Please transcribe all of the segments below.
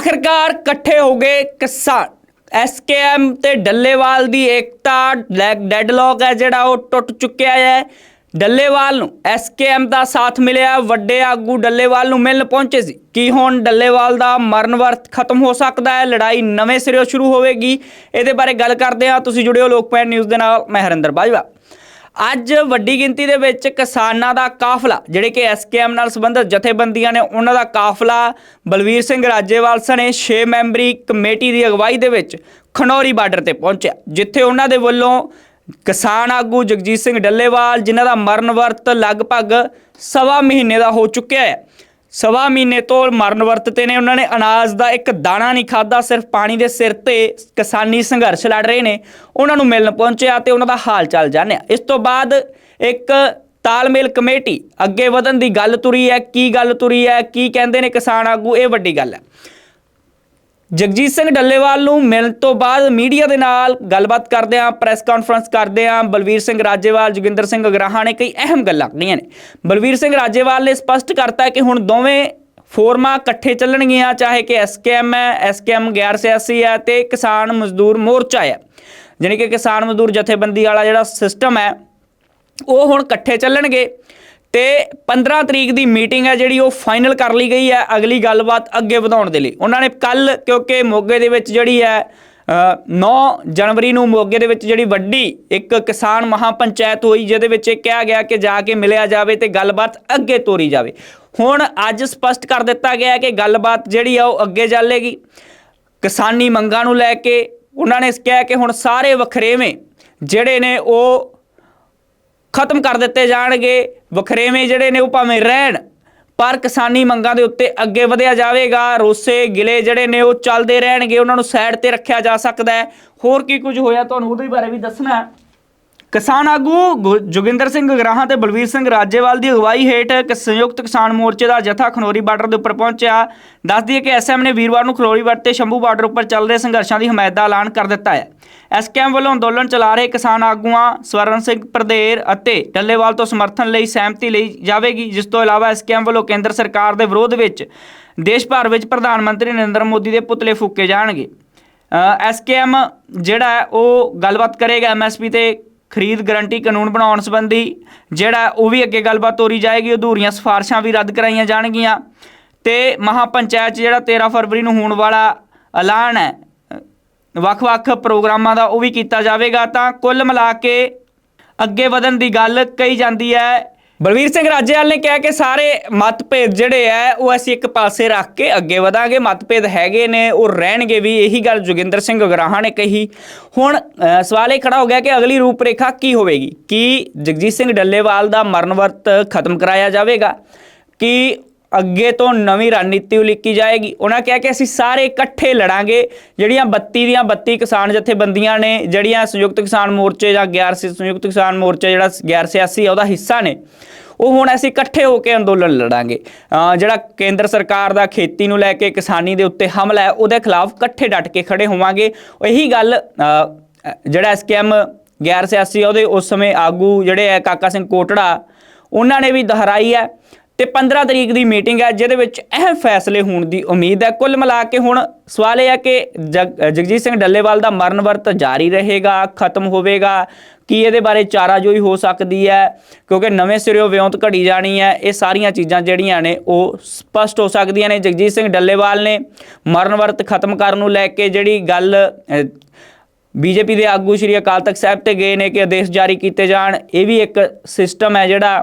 ਆਖਰਕਾਰ ਇਕੱਠੇ ਹੋ ਗਏ ਕਿਸਾਨ। ਐਸਕੇਐਮ ਤੇ ਡੱਲੇਵਾਲ ਦੀ ਏਕਤਾ ਡੈਡਲੌਕ ਹੈ ਜਿਹੜਾ ਉਹ ਟੁੱਟ ਚੁੱਕਿਆ ਹੈ। ਡੱਲੇਵਾਲ ਨੂੰ ਐਸਕੇਐਮ ਦਾ ਸਾਥ ਮਿਲਿਆ। ਵੱਡੇ ਆਗੂ ਡੱਲੇਵਾਲ ਨੂੰ ਮਿਲਣ ਪਹੁੰਚੇ ਸੀ। ਕੀ ਹੁਣ ਡੱਲੇਵਾਲ ਦਾ ਮਰਨ ਵਰਤ ਖਤਮ ਹੋ ਸਕਦਾ ਹੈ? ਲੜਾਈ ਨਵੇਂ ਸਿਰੇ ਸ਼ੁਰੂ ਹੋਵੇਗੀ। ਇਹਦੇ ਬਾਰੇ ਗੱਲ ਕਰਦੇ ਹਾਂ। ਤੁਸੀਂ ਜੁੜਿਓ ਲੋਕਪਾਲ ਨਿਊਜ਼ ਦੇ ਨਾਲ। ਮੈਂ ਹਰਿੰਦਰ ਬਾਜਵਾ। ਅੱਜ ਵੱਡੀ ਗਿਣਤੀ ਦੇ ਵਿੱਚ ਕਿਸਾਨਾਂ ਦਾ ਕਾਫਲਾ, ਜਿਹੜੇ ਕਿ ਐਸਕੇਐਮ ਨਾਲ ਸੰਬੰਧਿਤ ਜਥੇਬੰਦੀਆਂ ਨੇ, ਉਹਨਾਂ ਦਾ ਕਾਫਲਾ ਬਲਵੀਰ ਸਿੰਘ ਰਾਜੇਵਾਲ ਸਣੇ 6 ਮੈਂਬਰੀ ਕਮੇਟੀ ਦੀ ਅਗਵਾਈ ਦੇ ਵਿੱਚ ਖਨੌਰੀ ਬਾਰਡਰ ਤੇ ਪਹੁੰਚਿਆ, ਜਿੱਥੇ ਉਹਨਾਂ ਦੇ ਵੱਲੋਂ ਕਿਸਾਨ ਆਗੂ ਜਗਜੀਤ ਸਿੰਘ ਡੱਲੇਵਾਲ, ਜਿਨ੍ਹਾਂ ਦਾ ਮਰਨ ਵਰਤ ਲਗਭਗ ਸਵਾ ਮਹੀਨੇ ਦਾ ਹੋ ਚੁੱਕਿਆ ਹੈ। ਸਵਾ ਮਹੀਨੇ ਤੋਂ ਮਰਨ ਵਰਤਤੇ ਨੇ। ਉਹਨਾਂ ਨੇ ਅਨਾਜ ਦਾ ਇੱਕ ਦਾਣਾ ਨਹੀਂ ਖਾਦਾ ਸਿਰਫ ਪਾਣੀ ਦੇ ਸਿਰ ਤੇ ਕਿਸਾਨੀ ਸੰਘਰਸ਼ ਲੜ ਰਹੇ ਨੇ। ਉਹਨਾਂ ਨੂੰ ਮਿਲਣ ਪਹੁੰਚਿਆ ਤੇ ਉਹਨਾਂ ਦਾ ਹਾਲ ਚਾਲ ਜਾਣਿਆ। ਇਸ ਤੋਂ ਬਾਅਦ ਇੱਕ ਤਾਲਮੇਲ ਕਮੇਟੀ ਅੱਗੇ ਵਧਣ ਦੀ ਗੱਲ ਤੁਰੀ ਹੈ। ਕੀ ਗੱਲ ਤੁਰੀ ਹੈ? ਕੀ ਕਹਿੰਦੇ ਨੇ ਕਿਸਾਨ ਆਗੂ? ਇਹ ਵੱਡੀ ਗੱਲ ਹੈ। ਜਗਜੀਤ ਸਿੰਘ ਡੱਲੇਵਾਲ ਨੂੰ ਮਿਲਣ ਤੋਂ ਬਾਅਦ ਮੀਡੀਆ ਦੇ ਨਾਲ ਗੱਲਬਾਤ ਕਰਦੇ ਆਂ ਪ੍ਰੈਸ ਕਾਨਫਰੰਸ ਕਰਦੇ ਆਂ ਬਲਵੀਰ ਸਿੰਘ ਰਾਜੇਵਾਲ, ਜੋਗਿੰਦਰ ਸਿੰਘ ਅਗਰਾਹਾਂ ਨੇ ਕਈ ਅਹਿਮ ਗੱਲਾਂ ਕਹੀਆਂ ਨੇ। ਬਲਵੀਰ ਸਿੰਘ ਰਾਜੇਵਾਲ ਨੇ ਸਪਸ਼ਟ ਕਰਤਾ ਕਿ ਹੁਣ ਦੋਵੇਂ ਫੋਰਮਾਂ ਇਕੱਠੇ ਚੱਲਣਗੀਆਂ, ਚਾਹੇ ਕਿ ਐਸਕੇਐਮ ਹੈ ਐਸਕੇਐਮ ਗੈਰ ਸਿਆਸੀ ਹੈ ਤੇ ਕਿਸਾਨ ਮਜ਼ਦੂਰ ਮੋਰਚਾ ਹੈ। ਜਾਣੀ ਕਿ ਕਿਸਾਨ ਮਜ਼ਦੂਰ ਜਥੇਬੰਦੀ ਵਾਲਾ ਜਿਹੜਾ ਸਿਸਟਮ ਹੈ, ਉਹ ਹੁਣ ਇਕੱਠੇ ਚੱਲਣਗੇ। ਤੇ 15 ਤਰੀਕ ਦੀ ਮੀਟਿੰਗ ਹੈ ਜਿਹੜੀ ਉਹ ਫਾਈਨਲ ਕਰ ਲਈ ਗਈ ਹੈ। ਅਗਲੀ ਗੱਲਬਾਤ ਅੱਗੇ ਵਧਾਉਣ ਦੇ ਲਈ। ਉਹਨਾਂ ਨੇ ਕੱਲ ਕਿਉਂਕਿ ਮੋਗੇ ਦੇ ਵਿੱਚ ਜਿਹੜੀ ਹੈ ਅ, 9 ਜਨਵਰੀ ਨੂੰ ਮੋਗੇ ਦੇ ਵਿੱਚ ਜਿਹੜੀ ਵੱਡੀ ਇੱਕ ਕਿਸਾਨ ਮਹਾਪੰਚਾਇਤ ਹੋਈ ਜਿਹਦੇ ਵਿੱਚ ਇਹ ਕਿਹਾ ਗਿਆ ਕਿ ਜਾ ਕੇ ਮਿਲਿਆ ਜਾਵੇ ਤੇ ਗੱਲਬਾਤ ਅੱਗੇ ਤੋਰੀ ਜਾਵੇ। ਹੁਣ ਅੱਜ ਸਪਸ਼ਟ ਕਰ ਦਿੱਤਾ ਗਿਆ ਕਿ ਗੱਲਬਾਤ ਜਿਹੜੀ ਆ ਉਹ ਅੱਗੇ ਚੱਲੇਗੀ। ਕਿਸਾਨੀ ਮੰਗਾਂ ਨੂੰ ਲੈ ਕੇ ਉਹਨਾਂ ਨੇ ਕਿਹਾ ਕਿ ਹੁਣ ਸਾਰੇ ਵਖਰੇਵੇਂ ਜਿਹੜੇ ਨੇ ਉਹ ਖਤਮ ਕਰ ਦਿੱਤੇ ਜਾਣਗੇ। ਵਖਰੇਵੇਂ ਜਿਹੜੇ ਨੇ ਉਹ ਭਾਵੇਂ ਰਹਿਣ, ਪਰ ਕਿਸਾਨੀ ਮੰਗਾਂ ਦੇ ਉੱਤੇ ਅੱਗੇ ਵਧਿਆ ਜਾਵੇਗਾ। ਰੋਸੇ ਗਿਲੇ ਜਿਹੜੇ ਨੇ ਉਹ ਚੱਲਦੇ ਰਹਿਣਗੇ। ਉਹਨਾਂ ਨੂੰ ਸਾਈਡ ਤੇ ਰੱਖਿਆ ਜਾ ਸਕਦਾ ਹੈ। ਹੋਰ ਕੀ ਕੁਝ ਹੋਇਆ? ਤੁਹਾਨੂੰ ਉਹਦੇ ਬਾਰੇ ਵੀ ਦੱਸਣਾ ਕਿਸਾਨ ਆਗੂ ਗੁ- ਜੋਗਿੰਦਰ ਸਿੰਘ ਗਰਾਹਾਂ ਤੇ ਬਲਵੀਰ ਸਿੰਘ ਰਾਜੇਵਾਲ ਦੀ ਅਗਵਾਈ ਹੇਠ ਇੱਕ ਸੰਯੁਕਤ ਕਿਸਾਨ ਮੋਰਚੇ ਦਾ ਜਥਾ ਖਨੌਰੀ ਬਾਰਡਰ ਦੇ ਉੱਪਰ ਪਹੁੰਚਿਆ। ਦੱਸ ਦਈਏ ਕਿ ਐਸਐਮ ਨੇ ਵੀਰਵਾਰ ਨੂੰ ਖਨੌਰੀ ਬਾਰਡਰ ਤੇ ਸ਼ੰਭੂ ਬਾਰਡਰ ਉੱਪਰ ਚੱਲ ਰਹੇ ਸੰਘਰਸ਼ਾਂ ਦੀ ਹਮਾਇਤ ਦਾ ਐਲਾਨ ਕਰ ਦਿੱਤਾ ਹੈ। ਐਸਕੇਐਮ ਵੱਲੋਂ ਅੰਦੋਲਨ ਚਲਾ ਰਹੇ ਕਿਸਾਨ ਆਗੂਆਂ ਸਵਰਨ ਸਿੰਘ ਪ੍ਰਦੇਰ ਅਤੇ ਡੱਲੇਵਾਲ ਤੋਂ ਸਮਰਥਨ ਲਈ ਸਹਿਮਤੀ ਲਈ ਜਾਵੇਗੀ, ਜਿਸ ਤੋਂ ਇਲਾਵਾ ਐਸਕੇਐਮ ਵੱਲੋਂ ਕੇਂਦਰ ਸਰਕਾਰ ਦੇ ਵਿਰੋਧ ਵਿੱਚ ਦੇਸ਼ ਭਰ ਵਿੱਚ ਪ੍ਰਧਾਨ ਮੰਤਰੀ ਨਰਿੰਦਰ ਮੋਦੀ ਦੇ ਪੁਤਲੇ ਫੂਕੇ ਜਾਣਗੇ। ਐਸਕੇਐਮ ਜਿਹੜਾ ਉਹ ਗੱਲਬਾਤ ਕਰੇਗਾ ਐਮਐਸਪੀ ਤੇ ਖਰੀਦ ਗਰੰਟੀ ਕਾਨੂੰਨ ਬਣਾਉਣ ਸੰਬੰਧੀ, ਜਿਹੜਾ ਉਹ ਵੀ ਅੱਗੇ ਗੱਲਬਾਤ ਤੋਰੀ ਜਾਏਗੀ, ਅਧੂਰੀਆਂ ਸਿਫਾਰਸ਼ਾਂ ਵੀ ਰੱਦ ਕਰਾਈਆਂ ਜਾਣਗੀਆਂ। ਤੇ ਮਹਾਪੰਚਾਇਤ 'ਚ ਜਿਹੜਾ 13 ਫਰਵਰੀ ਨੂੰ ਹੋਣ ਵਾਲਾ ਐਲਾਨ ਹੈ ਵੱਖ-ਵੱਖ ਪ੍ਰੋਗਰਾਮਾਂ ਦਾ ਉਹ ਵੀ ਕੀਤਾ ਜਾਵੇਗਾ, ਤਾਂ ਕੁੱਲ ਮਿਲਾ ਕੇ ਅੱਗੇ ਵਧਣ ਦੀ ਗੱਲ ਕਹੀ ਜਾਂਦੀ ਹੈ ਬਲਵੀਰ ਸਿੰਘ ਰਾਜੇਵਾਲ ਨੇ ਕਿਹਾ ਕਿ ਸਾਰੇ ਮਤਭੇਦ ਜਿਹੜੇ ਹੈ ਉਹ ਅਸੀਂ ਇੱਕ ਪਾਸੇ ਰੱਖ ਕੇ ਅੱਗੇ ਵਧਾਂਗੇ। ਮਤਭੇਦ ਹੈਗੇ ਨੇ, ਉਹ ਰਹਿਣਗੇ ਵੀ, ਇਹੀ ਗੱਲ ਜੋਗਿੰਦਰ ਸਿੰਘ ਗਰਾਹਾਂ ਨੇ ਕਹੀ। ਹੁਣ ਸਵਾਲ ਇਹ ਖੜਾ ਹੋ ਗਿਆ ਕਿ ਅਗਲੀ ਰੂਪਰੇਖਾ ਕੀ ਹੋਵੇਗੀ? ਕੀ ਜਗਜੀਤ ਸਿੰਘ ਡੱਲੇਵਾਲ ਦਾ ਮਰਨ ਵਰਤ ਖਤਮ ਕਰਾਇਆ ਜਾਵੇਗਾ? ਕਿ ਅੱਗੇ ਤੋਂ ਨਵੀਂ ਰਣਨੀਤੀ ਉਲੀਕੀ ਜਾਏਗੀ। ਉਹਨਾਂ ਕਿਹਾ ਕਿ ਅਸੀਂ ਸਾਰੇ ਇਕੱਠੇ ਲੜਾਂਗੇ। ਜਿਹੜੀਆਂ 32 ਦੀਆਂ 32 ਕਿਸਾਨ ਜਥੇਬੰਦੀਆਂ ਨੇ ਜਿਹੜੀਆਂ ਸੰਯੁਕਤ ਕਿਸਾਨ ਮੋਰਚੇ ਜਾਂ ਗੈਰ ਸਿ- ਸੰਯੁਕਤ ਕਿਸਾਨ ਮੋਰਚਾ ਜਿਹੜਾ ਗੈਰ ਸਿਆਸੀ ਆ ਉਹਦਾ ਹਿੱਸਾ ਨੇ। ਉਹ ਹੁਣ ਅਸੀਂ ਇਕੱਠੇ ਹੋ ਕੇ ਅੰਦੋਲਨ ਲੜਾਂਗੇ। ਜਿਹੜਾ ਕੇਂਦਰ ਸਰਕਾਰ ਦਾ ਖੇਤੀ ਨੂੰ ਲੈ ਕੇ ਕਿਸਾਨੀ ਦੇ ਉੱਤੇ ਹਮਲਾ ਹੈ ਉਹਦੇ ਖਿਲਾਫ ਇਕੱਠੇ ਡਟ ਕੇ ਖੜੇ ਹੋਵਾਂਗੇ। ਇਹੀ ਗੱਲ ਅਹ, ਜਿਹੜਾ ਐਸਕੇਐਮ ਗੈਰ ਸਿਆਸੀ ਉਹਦੇ ਉਸ ਸਮੇਂ ਆਗੂ ਜਿਹੜੇ ਹੈ ਕਾਕਾ ਸਿੰਘ ਕੋਟੜਾ ਉਹਨਾਂ ਨੇ ਵੀ ਦੁਹਰਾਈ ਹੈ। ਤੇ 15 ਤਰੀਕ ਦੀ ਮੀਟਿੰਗ ਹੈ ਜਿਹਦੇ ਵਿੱਚ ਅਹਿਮ ਫੈਸਲੇ ਹੋਣ ਦੀ ਉਮੀਦ ਹੈ। ਕੁੱਲ ਮਿਲਾ ਕੇ ਹੁਣ ਸਵਾਲ ਇਹ ਹੈ ਕਿ ਜਗ- ਜਗਜੀਤ ਸਿੰਘ ਡੱਲੇਵਾਲ ਦਾ ਮਰਨ ਵਰਤ ਜਾਰੀ ਰਹੇਗਾ ਖਤਮ ਹੋਵੇਗਾ ਕੀ ਇਹਦੇ ਬਾਰੇ ਚਾਰਾਜੋਈ ਹੋ ਸਕਦੀ ਹੈ? ਕਿਉਂਕਿ ਨਵੇਂ ਸਿਰਿਓਂ ਵਿਉਂਤ ਘੜੀ ਜਾਣੀ ਹੈ ਇਹ ਸਾਰੀਆਂ ਚੀਜ਼ਾਂ ਜਿਹੜੀਆਂ ਨੇ ਉਹ ਸਪਸ਼ਟ ਹੋ ਸਕਦੀਆਂ ਨੇ। ਜਗਜੀਤ ਸਿੰਘ ਡੱਲੇਵਾਲ ਨੇ ਮਰਨ ਵਰਤ ਖਤਮ ਕਰਨ ਨੂੰ ਲੈ ਕੇ ਜਿਹੜੀ ਗੱਲ ਅਹ, ਬੀਜੇਪੀ ਦੇ ਆਗੂ ਸ਼੍ਰੀ ਅਕਾਲ ਤਖਤ ਸਾਹਿਬ ਤੇ ਗਏ ਨੇ ਕਿ ਆਦੇਸ਼ ਜਾਰੀ ਕੀਤੇ ਜਾਣ ਇਹ ਵੀ ਇੱਕ ਸਿਸਟਮ ਹੈ ਜਿਹੜਾ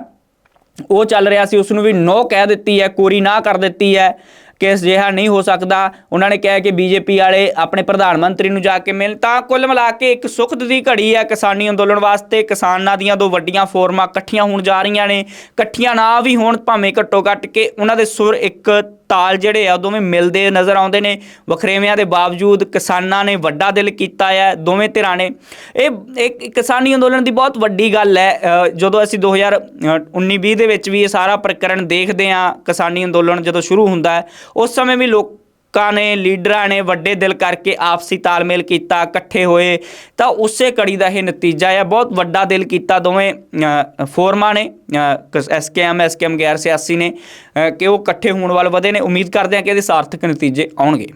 ਉਹ ਚੱਲ ਰਿਹਾ ਸੀ ਉਸ ਨੂੰ ਵੀ ਨੋ ਕਹਿ ਦਿੱਤੀ ਹੈ, ਕੋਰੀ ਨਾ ਕਰ ਦਿੱਤੀ ਹੈ ਕਿ ਅਜਿਹਾ ਨਹੀਂ ਹੋ ਸਕਦਾ। ਉਹਨਾਂ ਨੇ ਕਿਹਾ ਕਿ ਬੀਜੇਪੀ ਵਾਲੇ ਆਪਣੇ ਪ੍ਰਧਾਨ ਮੰਤਰੀ ਨੂੰ ਜਾ ਕੇ ਮਿਲਣ। ਤਾਂ ਕੁੱਲ ਮਿਲਾ ਕੇ ਇੱਕ ਸੁਖਦ ਦੀ ਘੜੀ ਹੈ ਕਿਸਾਨੀ ਅੰਦੋਲਨ ਵਾਸਤੇ। ਕਿਸਾਨਾਂ ਦੀਆਂ ਦੋ ਵੱਡੀਆਂ ਫੋਰਮਾਂ ਇਕੱਠੀਆਂ ਹੋਣ ਜਾ ਰਹੀਆਂ ਨੇ। ਇਕੱਠੀਆਂ ਨਾ ਵੀ ਹੋਣ, ਭਾਵੇਂ ਘੱਟੋ ਘੱਟ ਕੇ ਉਹਨਾਂ ਦੇ ਸੁਰ ਇੱਕ ਤਾਲ ਜਿਹੜੇ ਆ ਦੋਵੇਂ ਮਿਲਦੇ ਨਜ਼ਰ ਆਉਂਦੇ ਨੇ। ਵਖਰੇਵਿਆਂ ਦੇ ਬਾਵਜੂਦ ਕਿਸਾਨਾਂ ਨੇ ਵੱਡਾ ਦਿਲ ਕੀਤਾ ਹੈ ਦੋਵੇਂ ਧਿਰਾਂ ਨੇ। ਇਹ ਇੱਕ ਕਿਸਾਨੀ ਅੰਦੋਲਨ ਦੀ ਬਹੁਤ ਵੱਡੀ ਗੱਲ ਹੈ। ਜਦੋਂ ਅਸੀਂ 2019-20 ਦੇ ਵਿੱਚ ਵੀ ਇਹ ਸਾਰਾ ਪ੍ਰਕਰਨ ਦੇਖਦੇ ਹਾਂ, ਕਿਸਾਨੀ ਅੰਦੋਲਨ ਜਦੋਂ ਸ਼ੁਰੂ ਹੁੰਦਾ ਹੈ, ਉਸ ਸਮੇਂ ਵੀ ਲੋਕ ਲੋਕਾਂ ਨੇ, ਲੀਡਰਾਂ ਨੇ ਵੱਡੇ ਦਿਲ ਕਰਕੇ ਆਪਸੀ ਤਾਲਮੇਲ ਕੀਤਾ, ਇਕੱਠੇ ਹੋਏ। ਤਾਂ ਉਸੇ ਕੜੀ ਦਾ ਇਹ ਨਤੀਜਾ ਆ। ਬਹੁਤ ਵੱਡਾ ਦਿਲ ਕੀਤਾ ਦੋਵੇਂ ਫੋਰਮਾਂ ਨੇ ਐਸਕੇਐਮ ਐਸਕੇਐਮ, ਗੈਰ ਸਿਆਸੀ ਨੇ ਕਿ ਉਹ ਇਕੱਠੇ ਹੋਣ ਵੱਲ ਵਧੇ ਨੇ। ਉਮੀਦ ਕਰਦੇ ਹਾਂ ਕਿ ਇਹਦੇ ਸਾਰਥਕ ਨਤੀਜੇ ਆਉਣਗੇ।